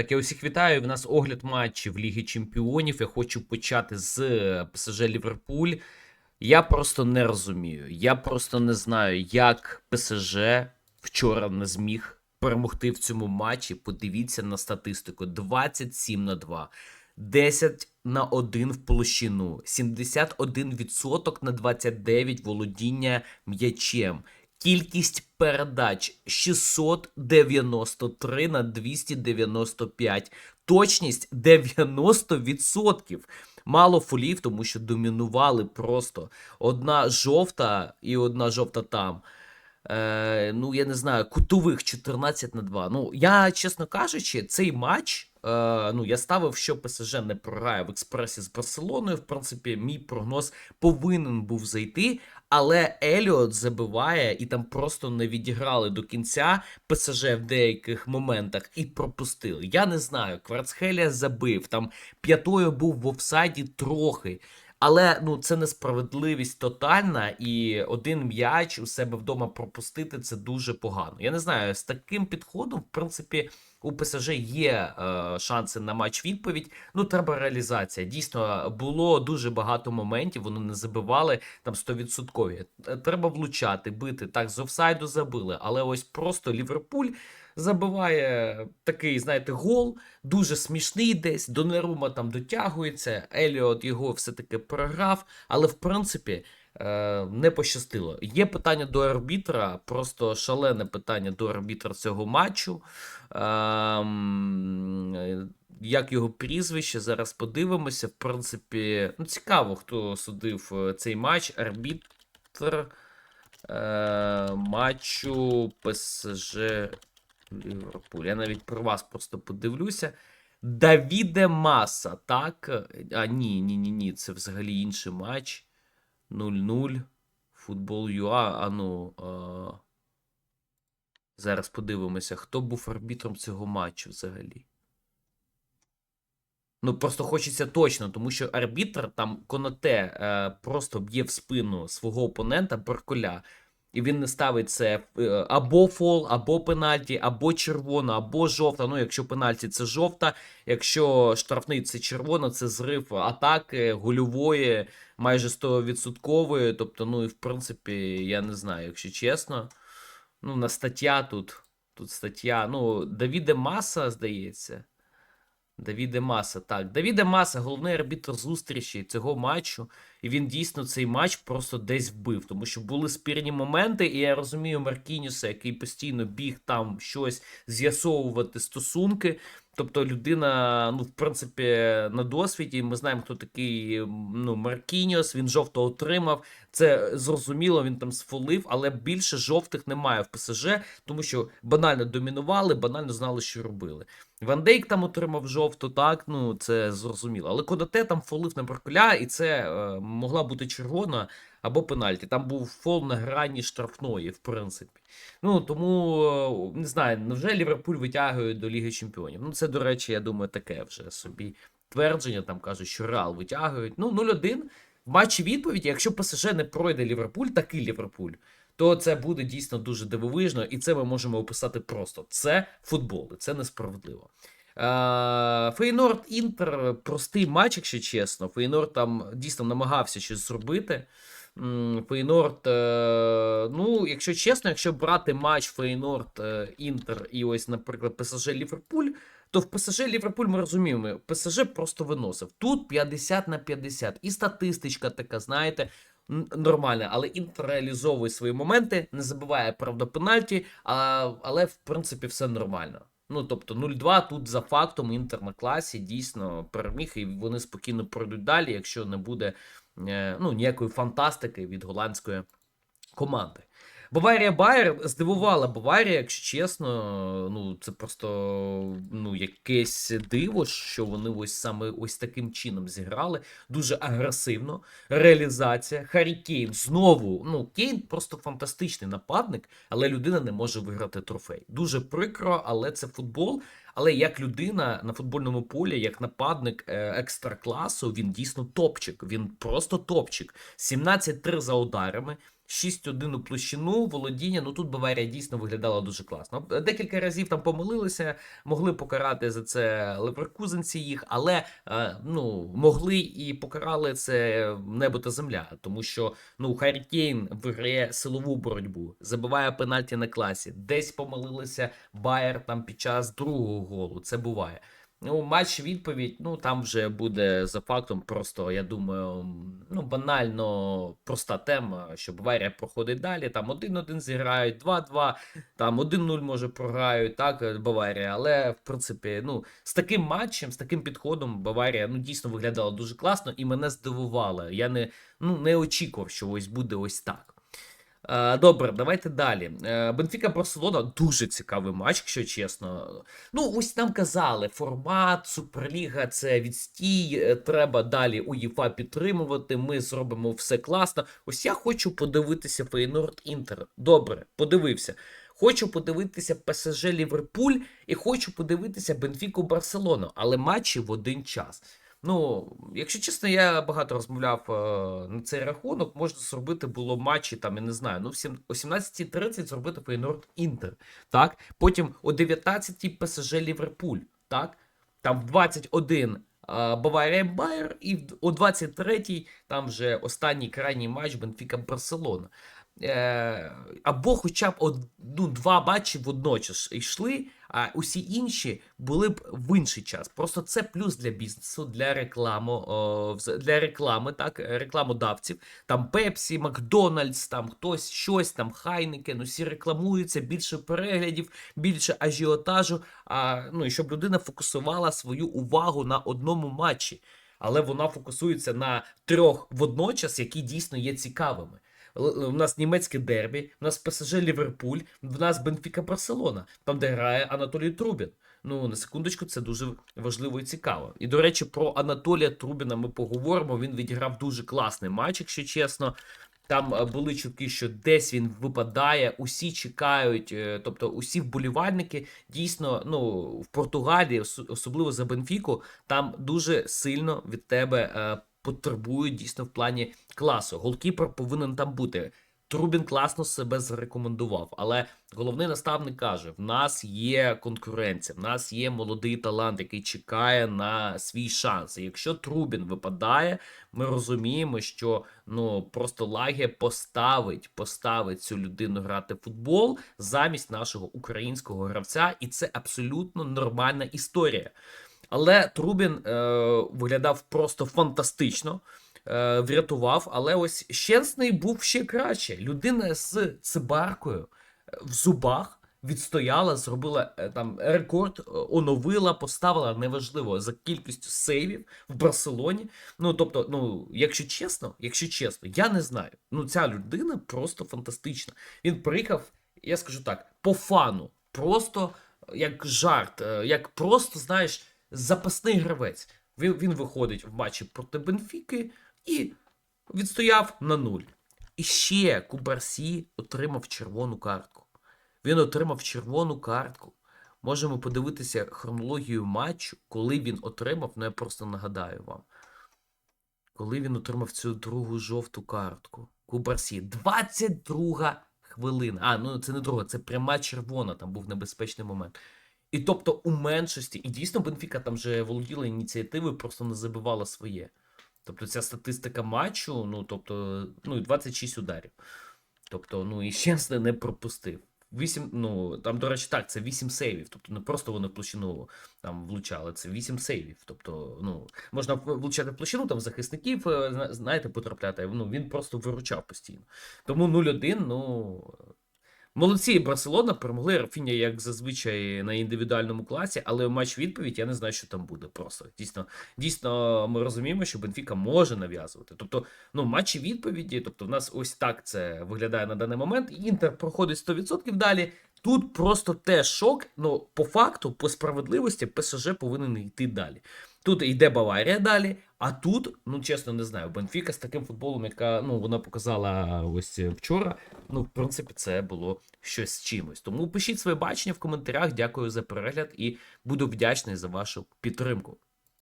Так, я усіх вітаю. В нас огляд матчів Ліги Чемпіонів. Я хочу почати з е, ПСЖ Ліверпуль. Я просто не розумію. Я просто не знаю, як ПСЖ вчора не зміг перемогти в цьому матчі. Подивіться на статистику: 27 на 2. 10 на 1 в площину, 71% на 29 володіння м'ячем. Кількість передач 693 на 295. Точність 90%. Мало фолів, тому що домінували просто. Одна жовта і одна жовта там. Е, ну, я не знаю, кутових 14 на 2. Ну, я, чесно кажучи, цей матч. Е, ну, я ставив, що ПСЖ не програє в експресі з Барселоною. В принципі, мій прогноз повинен був зайти. Але Еліот забиває і там просто не відіграли до кінця ПСЖ в деяких моментах і пропустили. Я не знаю, Кварцхелія забив, там п'ятою був в офсайді трохи. Але ну це несправедливість тотальна, і один м'яч у себе вдома пропустити це дуже погано. Я не знаю, з таким підходом, в принципі, у ПСЖ є е, шанси на матч відповідь. Ну, треба реалізація. Дійсно, було дуже багато моментів, вони не забивали там 100%. Е, Треба влучати, бити. Так, з офсайду забили, але ось просто Ліверпуль. Забиває такий, знаєте, гол, дуже смішний десь. Доneрума там дотягується. Еліот його все-таки програв, але в принципі е, не пощастило. Є питання до арбітра, просто шалене питання до арбітра цього матчу. Ем, як його прізвище, зараз подивимося. В принципі, ну, цікаво, хто судив е, цей матч. Арбітр е, матчу ПСЖ Ліверпуль. Я навіть про вас просто подивлюся. Давіде Маса, так? А, ні, ні, ні, ні. Це взагалі інший матч. 0-0. Футбол ЮА. А ну. А... Зараз подивимося, хто був арбітром цього матчу взагалі. Ну, просто хочеться точно, тому що арбітр там Конате е, просто б'є в спину свого опонента Барколя. І він не ставить це е, або фол, або пенальті, або червона, або жовта. Ну, якщо пенальті, це жовта. Якщо штрафний це червона, це зрив атаки гольової, майже 100%. Тобто, ну і в принципі, я не знаю, якщо чесно. Ну, на стаття тут. Тут стаття. Ну, Давіде Маса, здається. Давіде Маса, так. Давіде Маса, головний арбітр зустрічі цього матчу. І він дійсно цей матч просто десь вбив, тому що були спірні моменти, і я розумію Маркінюса, який постійно біг там щось з'ясовувати стосунки. Тобто людина, ну, в принципі, на досвіді. Ми знаємо, хто такий ну, Маркініос, він жовто отримав. Це зрозуміло, він там сфолив, але більше жовтих немає в ПСЖ, тому що банально домінували, банально знали, що робили. Ван Дейк там отримав жовту, так, ну це зрозуміло. Але Кодате там фолив на Баркуля, і це е, могла бути червона або пенальті. Там був фол на грані штрафної, в принципі. Ну тому е, не знаю, невже Ліверпуль витягує до Ліги Чемпіонів? Ну, це, до речі, я думаю, таке вже собі твердження. Там кажуть, що Реал витягують. Ну, 0-1. В матчі відповіді, якщо ПСЖ не пройде Ліверпуль, такий Ліверпуль, то це буде дійсно дуже дивовижно, і це ми можемо описати просто. Це футбол, це несправедливо. Фейнорд Інтер простий матч, якщо чесно. Фейнорд там дійсно намагався щось зробити. Фейнорд, е, ну, якщо чесно, якщо брати матч Фейнорд е, Інтер і ось, наприклад, ПСЖ Ліверпуль, то в ПСЖ Ліверпуль ми розуміємо, ПСЖ просто виносив. Тут 50 на 50. І статистичка така, знаєте, нормальна, але Інтер реалізовує свої моменти, не забуває, правда, пенальті, а, але в принципі все нормально. Ну, тобто 0-2 тут за фактом Інтер на класі дійсно переміг, і вони спокійно пройдуть далі, якщо не буде е, ну, ніякої фантастики від голландської команди. Баварія Байер здивувала Баварія, якщо чесно. Ну це просто ну якесь диво, що вони ось саме ось таким чином зіграли. Дуже агресивно. Реалізація. Харі Кейн знову. Ну, Кейн просто фантастичний нападник, але людина не може виграти трофей. Дуже прикро, але це футбол. Але як людина на футбольному полі, як нападник е, екстра класу, він дійсно топчик. Він просто топчик. 17-3 за ударами. 6-1 у площину, володіння. Ну тут Баварія дійсно виглядала дуже класно. Декілька разів там помилилися, могли покарати за це леверкузенці їх, але е, ну могли і покарали це небо та земля, тому що ну Харі Кейн виграє силову боротьбу, забиває пенальті на класі, десь помилилися Байер там під час другого голу. Це буває. Ну, матч відповідь, ну там вже буде за фактом, просто я думаю, ну банально проста тема, що Баварія проходить далі. Там 1-1 зіграють, 2-2, там 1-0 може програють, так, е, Баварія. Але в принципі, ну з таким матчем, з таким підходом Баварія ну дійсно виглядала дуже класно і мене здивувало. Я не, ну, не очікував, що ось буде ось так. Е, Добре, давайте далі. Е, Бенфіка Барселона дуже цікавий матч, якщо чесно. Ну, ось нам казали, формат, Суперліга це відстій, е, треба далі УЄФА підтримувати. Ми зробимо все класно. Ось я хочу подивитися Фейнорд Інтер. Добре, подивився. Хочу подивитися ПСЖ Ліверпуль і хочу подивитися Бенфіку Барселону, але матчі в один час. Ну, якщо чесно, я багато розмовляв е, на цей рахунок. Можна зробити було матчі, там, я не знаю, ну, в сім- о 17.30 зробити Фейнорд Інтер. Так? Потім о 19.00 ПСЖ Ліверпуль. Так? Там в 21 е, Баварія Байер, і о 23-й там вже останній крайній матч Бенфіка Барселона. Е, або хоча б од, ну, два матчі водночас йшли, а усі інші були б в інший час. Просто це плюс для бізнесу, для реклами, для реклами, так, рекламодавців. Там Пепсі, Макдональдс, там хтось щось, там Хайнекен, усі рекламуються, більше переглядів, більше ажіотажу. А, ну, і щоб людина фокусувала свою увагу на одному матчі. Але вона фокусується на трьох водночас, які дійсно є цікавими. У нас німецьке дербі, у нас ПСЖ Ліверпуль, в нас Бенфіка Барселона, там де грає Анатолій Трубін. Ну, на секундочку, це дуже важливо і цікаво. І до речі, про Анатолія Трубіна ми поговоримо. Він відіграв дуже класний матч, якщо чесно. Там е, були чутки, що десь він випадає, усі чекають, е, тобто усі вболівальники дійсно ну в Португалії, особливо за Бенфіку, там дуже сильно від тебе е, потребують дійсно в плані класу. Голкіпер повинен там бути. Трубін класно себе зарекомендував, але головний наставник каже: в нас є конкуренція, в нас є молодий талант, який чекає на свій шанс. І якщо Трубін випадає, ми розуміємо, що ну просто Лаге поставить, поставить цю людину грати в футбол замість нашого українського гравця, і це абсолютно нормальна історія. Але Трубін е, виглядав просто фантастично, е, врятував. Але ось Щенсний був ще краще. Людина з цибаркою е, в зубах відстояла, зробила е, там рекорд, е, оновила, поставила неважливо за кількістю сейвів в Барселоні. Ну тобто, ну якщо чесно, якщо чесно, я не знаю. Ну ця людина просто фантастична. Він приїхав, я скажу так, по фану, просто як жарт, як просто знаєш запасний гравець. Він, він виходить в матчі проти Бенфіки і відстояв на нуль. І ще Кубарсі отримав червону картку. Він отримав червону картку. Можемо подивитися хронологію матчу, коли він отримав, ну я просто нагадаю вам. Коли він отримав цю другу жовту картку. Кубарсі. 22 хвилина. А, ну це не друга, це пряма червона, там був небезпечний момент. І тобто у меншості, і дійсно Бенфіка там вже володіла ініціативою, просто не забивала своє. Тобто ця статистика матчу, ну тобто, ну і 26 ударів. Тобто, ну і Щенсне не пропустив. 8, ну там, до речі, так, це 8 сейвів. Тобто не просто вони площину там влучали, це 8 сейвів. Тобто, ну, можна влучати площину, там захисників, е, знаєте, потрапляти. Ну, він просто виручав постійно. Тому 0-1, ну. Молодці, Барселона перемогли Рафіня, як зазвичай, на індивідуальному класі, але матч відповідь я не знаю, що там буде. Просто дійсно, дійсно, ми розуміємо, що Бенфіка може нав'язувати. Тобто, ну, матчі відповіді, тобто, в нас ось так це виглядає на даний момент. Інтер проходить 100% далі. Тут просто теж шок. Ну, по факту, по справедливості, ПСЖ повинен йти далі. Тут йде Баварія далі, а тут, ну чесно, не знаю, Бенфіка з таким футболом, яка ну вона показала ось вчора. Ну, в принципі, це було щось з чимось. Тому пишіть своє бачення в коментарях. Дякую за перегляд і буду вдячний за вашу підтримку.